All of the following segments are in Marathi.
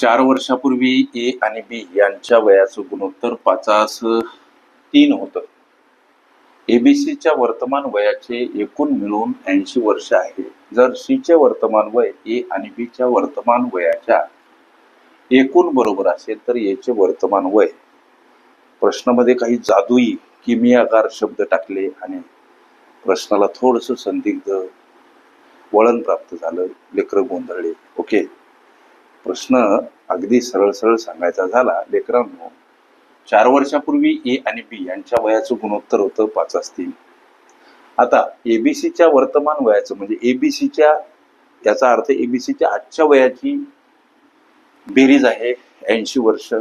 चार वर्षापूर्वी ए आणि बी यांच्या वयाचं गुणोत्तर पाचास तीन होतं. एबीसीच्या वर्तमान वयाचे एकूण मिळून ऐंशी वर्ष आहे. जर सीचे वर्तमान वय ए आणि बीच्या वर्तमान वयाच्या एकूण बरोबर असेल तर याचे वर्तमान वय प्रश्नामध्ये काही जादुई किमियागार शब्द टाकले आणि प्रश्नाला थोडस संदिग्ध वळण प्राप्त झालं लेकरं गोंधळले. ओके? प्रश्न अगदी सरळ सरळ सांगायचा झाला लेकरांनो चार वर्षापूर्वी ए आणि बी यांच्या वयाचं गुणोत्तर होतं पाच तीन आता एबीसीच्या वर्तमान वयाचं म्हणजे एबीसीच्या याचा अर्थ एबीसीच्या आजच्या वयाची बेरीज आहे ऐंशी वर्ष.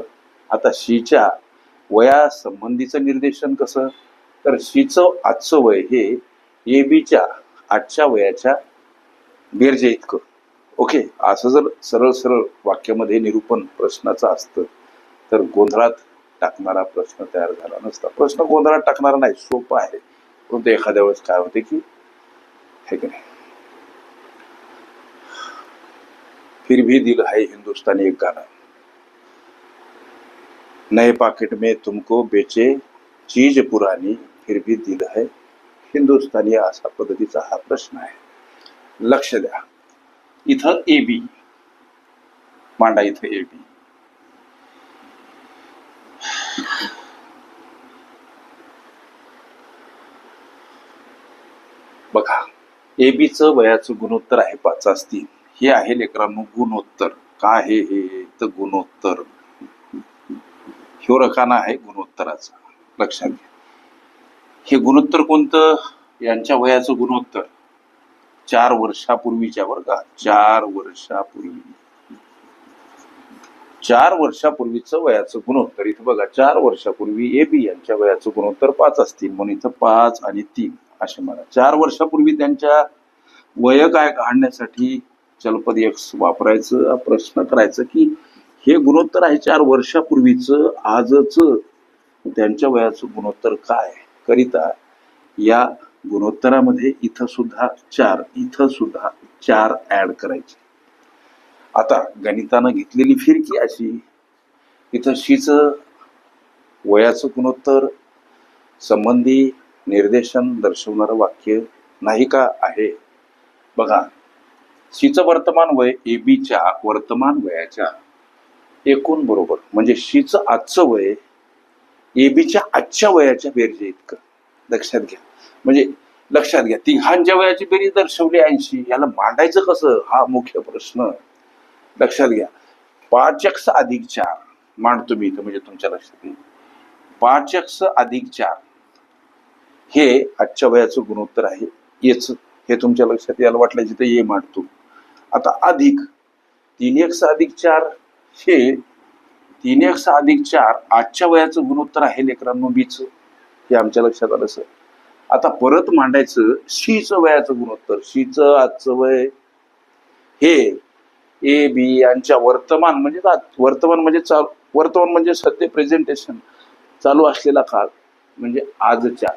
आता शीच्या वया संबंधीचं निर्देशन कसं? तर शीचं आजचं वय हे एबीच्या आजच्या वयाच्या बेरजे इतकं ओके असं जर सरळ सरळ वाक्यामध्ये निरूपण प्रश्नाचं असतं तर गोंधळात टाकणारा प्रश्न तयार झाला नसता. प्रश्न गोंधळात टाकणारा नाही सोपा आहे. परंतु एखाद्या वेळेस काय होते की है की नाही? फिर भी दिल है हिंदुस्तानी एक गाणं. नए पाकिट में तुमको बेचे चीज पुरानी फिर भी दिल है हिंदुस्तानी असा पद्धतीचा हा प्रश्न आहे. लक्ष द्या. इथं ए बी. मांडा इथं ए बी. बघा ए बीचं वयाचं गुणोत्तर आहे पाच तीन. हे आहे लेकरांनो गुणोत्तर. काय आहे हे तर गुणोत्तर. ह्यो रकाना आहे गुणोत्तराचा. लक्षात घ्या. हे गुणोत्तर कोणतं? यांच्या वयाचं गुणोत्तर. चार वर्षापूर्वीच्या वर्गात चार वर्षापूर्वी. चार वर्षापूर्वीचं वयाचं गुणोत्तर. इथं बघा चार वर्षापूर्वी ए बी यांच्या वयाचं गुणोत्तर पाच असतील म्हणून इथं पाच आणि तीन असे म्हणा. चार वर्षापूर्वी त्यांच्या वय काय काढण्यासाठी चलपद एक्स वापरायचं प्रश्न करायचं की हे गुणोत्तर आहे चार वर्षापूर्वीचं आजचं. त्यांच्या वयाचं गुणोत्तर काय? करिता या गुणोत्तरामध्ये इथं सुद्धा चार इथं सुद्धा चार ऍड करायचे. आता गणितानं घेतलेली फिरकी अशी इथं शीच वयाचं गुणोत्तर संबंधी निर्देशन दर्शवणारं वाक्य नाही का आहे? बघा शीचं वर्तमान वय ए बीच्या वर्तमान वयाच्या एकूण बरोबर. म्हणजे शीचं आजचं वय ए बीच्या आजच्या वयाच्या बेरजे इतकं लक्षात घ्या. म्हणजे लक्षात घ्या तिघांच्या वयाची बेरीज दर्शवली ऐंशी याला मांडायचं कसं? हा मुख्य प्रश्न. लक्षात घ्या. पाचक्स अधिक चार मांडतो मी इथं म्हणजे तुमच्या लक्षात येईल. पाचक्स अधिक चार हे आजच्या वयाचं गुणोत्तर आहे. येच हे तुमच्या लक्षात यायला वाटलं जिथे ये मांडतो. आता अधिक तीन एक्स अधिक चार हे तीन एक्स अधिक चार आजच्या वयाचं गुणोत्तर आहे लेकरांनो बीच हे आमच्या लक्षात आलं सर. आता परत मांडायचं शीचं वयाचं गुणोत्तर. शीचं आजचं वय हे ए बी यांच्या वर्तमान म्हणजे वर्तमान म्हणजे चालू वर्तमान म्हणजे सध्या प्रेझेंटेशन चालू असलेला काळ म्हणजे आजच्या.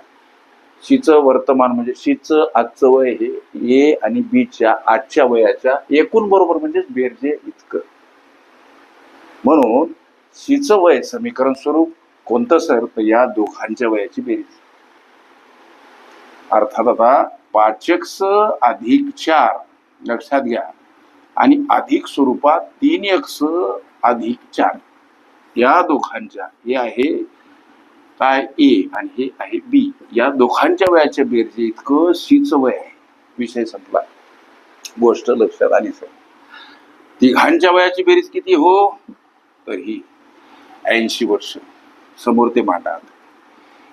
शीचं वर्तमान म्हणजे शीचं आजचं वय हे ए आणि बीच्या आजच्या वयाच्या एकूण बरोबर म्हणजे बेरजे इतकं. म्हणून शीचं वय समीकरण स्वरूप कोणतं सर? तर या दोघांच्या वयाची बेरीज. अर्थात आता पाच स अधिक चार लक्षात घ्या. आणि अधिक स्वरूपात तीन एक्स अधिक चार. या दोघांच्या हे आहे काय ए आणि हे आहे बी या दोघांच्या वयाच्या बेरजे इतकं सीचं वय आहे. विषय संपला. गोष्ट लक्षात आली सर. तिघांच्या वयाची बेरीज किती हो? तर ही ऐंशी वर्ष. समोर ते मांडा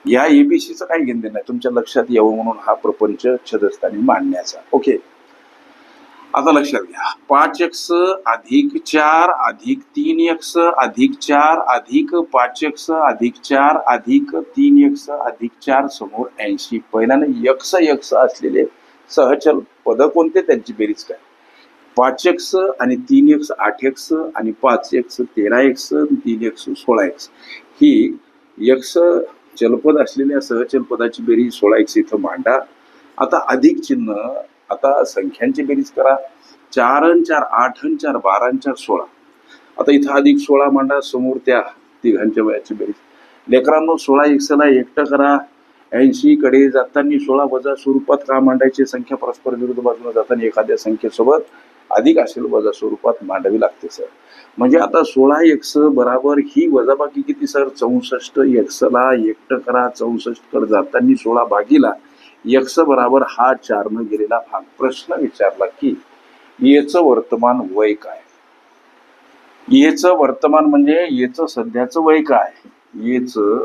या एबीसीचं काही घेणं नाही. तुमच्या लक्षात यावं म्हणून हा प्रपंच छदस्थानी मांडण्याचा. ओके आता लक्षात घ्या. पाच एक्स अधिक चार अधिक तीन एक्स अधिक चार अधिक पाच एक्स अधिक चार अधिक तीन एक्स अधिक चार समोर ऐंशी. पहिल्याने यक्स यक्स असलेले सहचल पद कोणते? त्यांची बेरीज काय पाच एक्स आणि तीन एक्स आठ एक्स आणि पाच एक्स तेरा एक्स तीन एक्स सोळा एक्स ही यक्ष जलपद असलेल्या सहजलपदाची बेरीज सोळा एक्स इथं मांडा. आता अधिक चिन्ह आता संख्यांची बेरीज करा. चार चार आठ चार बारा चार सोळा. आता इथं अधिक सोळा मांडा समोर त्या तिघांच्या वयाची बेरीज. लेकरांनो सोळा एकसला एकटं करा. ऐंशी कडे जाताना सोळा वजा स्वरूपात का मांडायची? संख्या परस्पर विरुद्ध बाजूला जाताना एखाद्या संख्येसोबत अधिक असेल वजा स्वरूपात मांडावी लागते सर. म्हणजे आता सोळा एक्स बराबर ही वजाबाकी किती सर? चौसष्ट एक्सला एकटं करा चौसष्टकडे जाताना सोळा भागीला. एक्स बराबर हा चारनं गेलेला भाग. प्रश्न विचारला की येचं वर्तमान वय काय? येचं वर्तमान म्हणजे येचं सध्याचं वय काय? येचं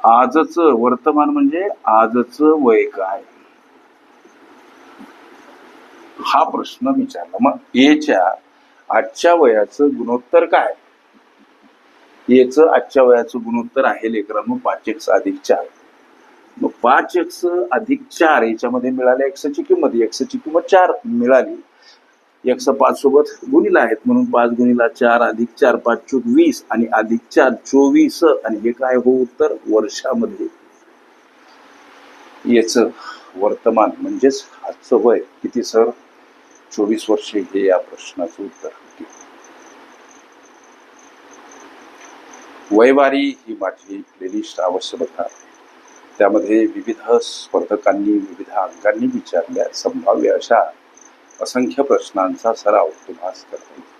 आजचं वर्तमान म्हणजे आजचं वय काय? हा प्रश्न विचारला. मग एच्या आजच्या वयाचं गुणोत्तर काय? येचं आजच्या वयाचं गुणोत्तर आहे लेकरांनो पाच एक्स अधिक चार. मग पाच एक्स अधिक चार याच्यामध्ये मिळाल्या एक्सची किंमत. एक्सची किंमत चार मिळाली. एक्स पाच सोबत गुणिला आहेत. म्हणून पाच गुणिला चार अधिक चार पाच चोक वीस आणि अधिक चार चोवीस. आणि हे काय हो उत्तर? वर्षामध्ये. याच वर्तमान म्हणजेच आजचं वय किती सर? चोवीस वर्षे हे या प्रश्नाचं उत्तर होते. वयवारी ही माझी प्लेलिस्ट आवश्यकता त्यामध्ये विविध स्पर्धकांनी विविध अंगांनी विचारल्या संभाव्य अशा असंख्य प्रश्नांचा सराव तुम्हाला करता येईल.